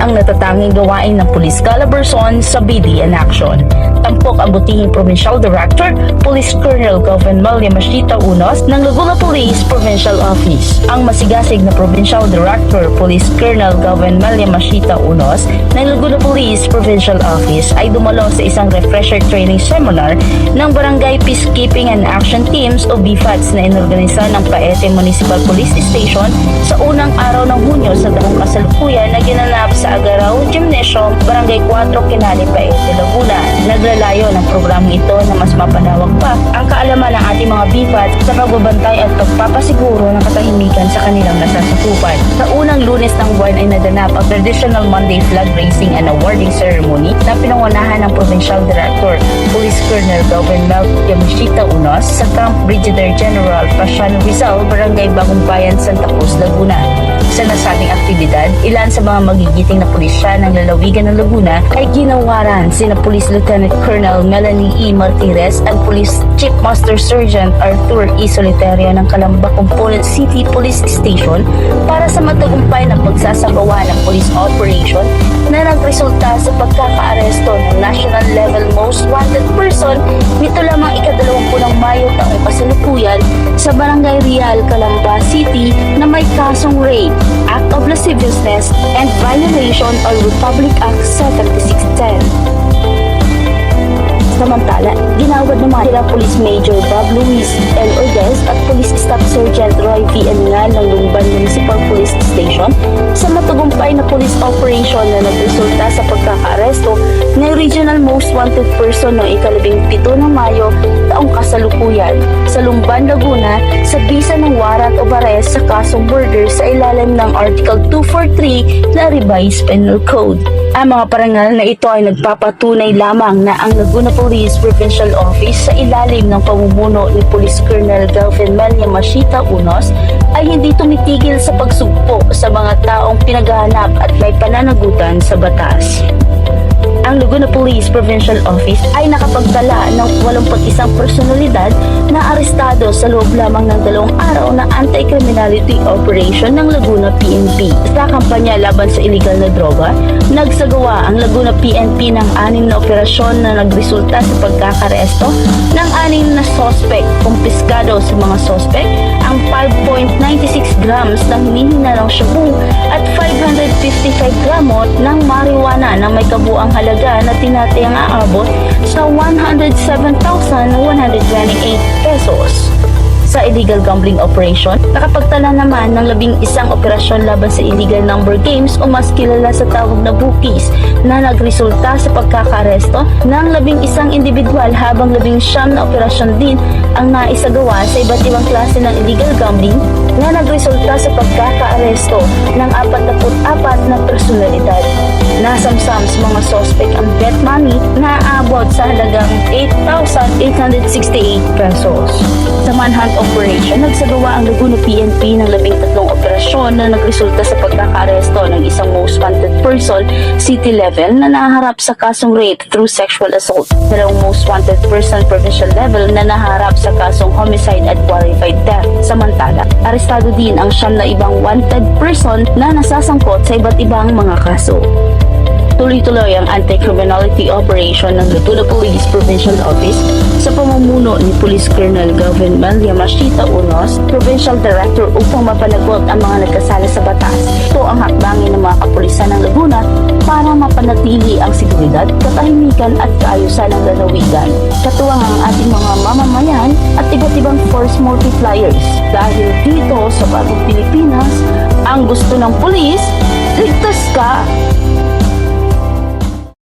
ang natatanging gawain ng Police Calabarzon sa BD in Action. Tampok ang butihing Provincial Director, Police Colonel Govan Malia Mashita Unos ng Laguna Police Provincial Office. Ang masigasig na Provincial Director, Police Colonel Govan Malia Mashita Unos ng Laguna Police Provincial Office ay dumalo sa isang refresher training seminar ng Barangay Peacekeeping and Action Teams o BFATS na inorganisa ng Paete Municipal Police Station sa unang araw ng Hunyo sa taong kasalukuyan na ginanap sa Agaraw Gymnasium, Barangay 4, Kinali, Paete, Laguna. Naglalayo ng programang ito na mas mapanawag pa ang kaalaman ng ating mga BFAT sa pagbabantay at pagpapasiguro ng katahimikan sa kanilang nasasakupan. Sa unang lunes ng buwan ay naganap ang traditional Monday flag raising and awarding ceremony na pinangunahan ng Provincial Director, Police Colonel Mel Yamashita Unos sa Camp Brigadier General Pasiano Rizal, Barangay Bagong Bayan, Santa Cruz, Laguna. Sa nasabing aktibidad, ilan sa mga magigiting na pulisya ng lalawigan ng Laguna ay ginawaran sina Police Lieutenant Colonel Melanie E. Martirez at Police Chief Master Sergeant Arthur E. Solitario ng Calamba Component City Police Station para sa matagumpay na pagsasagawa ng police operation na nagresulta sa pagkakaaresto ng national level most wanted person nito lamang ikadalawampung Mayo taong kasalukuyan sa Barangay Real, Calamba City na may kasong rape, act of lasciviousness, and violation of Republic Act 7610. Samantala, ginawad ng mga Police Major Bob Luis L. Ordez at Police Staff Sergeant Roy V. Engan ng Lumban Municipal Police Station sa matagumpay na police operation na nagresulta sa pagkakaaresto ng Regional Most Wanted Person noong ikalabing pito ng Mayo taong kasalukuyan sa Lumban, Laguna sa bisa ng warrant of arrest sa kasong murder sa ilalim ng Article 243 na Revised Penal Code. Ang mga parangal na ito ay nagpapatunay lamang na ang Laguna Police Provincial Office sa ilalim ng pamumuno ni Police Colonel Delvin Melia Mashita Unos ay hindi tumitigil sa pagsugpo sa mga taong pinaghahanap at may pananagutan sa batas. Ang Laguna Police Provincial Office ay nakapagdala ng 81 personalidad na arestado sa loob lamang ng dalawang araw na anti-criminality operation ng Laguna PNP. Sa kampanya laban sa illegal na droga, nagsagawa ang Laguna PNP ng anim na operasyon na nagresulta sa pagkakaresto ng anim na sospek. Kumpiskado sa mga sospek ang 5.96 grams ng hinihinarang shabu at 555 gramot ng marijuana na may kabuang halaga na tinatayang aabot sa 107,128 pesos. Sa illegal gambling operation, nakapagtala naman ng labing isang operasyon laban sa illegal number games o mas kilala sa tawag na bookies na nagresulta sa pagkakaresto ng labing isang individual habang labing siyam na operasyon din ang naisagawa sa iba't ibang klase ng illegal gambling na nagresulta sa pagkakaaresto ng 44 na personalidad. Nasamsam sa mga sospek ang bet money na aabot sa halagang 8,868 pesos. Sa manhunt operation, nagsagawa ang Laguna PNP ng labing tatlong operasyon na nagresulta sa pagkakaresto ng isang most wanted person city level na naharap sa kasong rape through sexual assault. Dalawang most wanted person provincial level na naharap sa kasong homicide at qualified death. Samantala, arestado din ang siyam na ibang wanted person na nasasangkot sa iba't ibang mga kaso. Tuloy-tuloy ang anti-criminality operation ng Laguna Police Provincial Office sa pamumuno ni Police Colonel Gavin Malia Mashita Unos, Provincial Director upang mapanagot ang mga nagkasala sa batas. Ito ang hakbangin ng mga kapulisan ng Laguna para mapanatili ang seguridad, katahimikan at kaayusan ng lalawigan. Katuwang ang ating mga mamamayan at iba't ibang force multipliers. Dahil dito sa bagong Pilipinas, ang gusto ng pulis, ligtas ka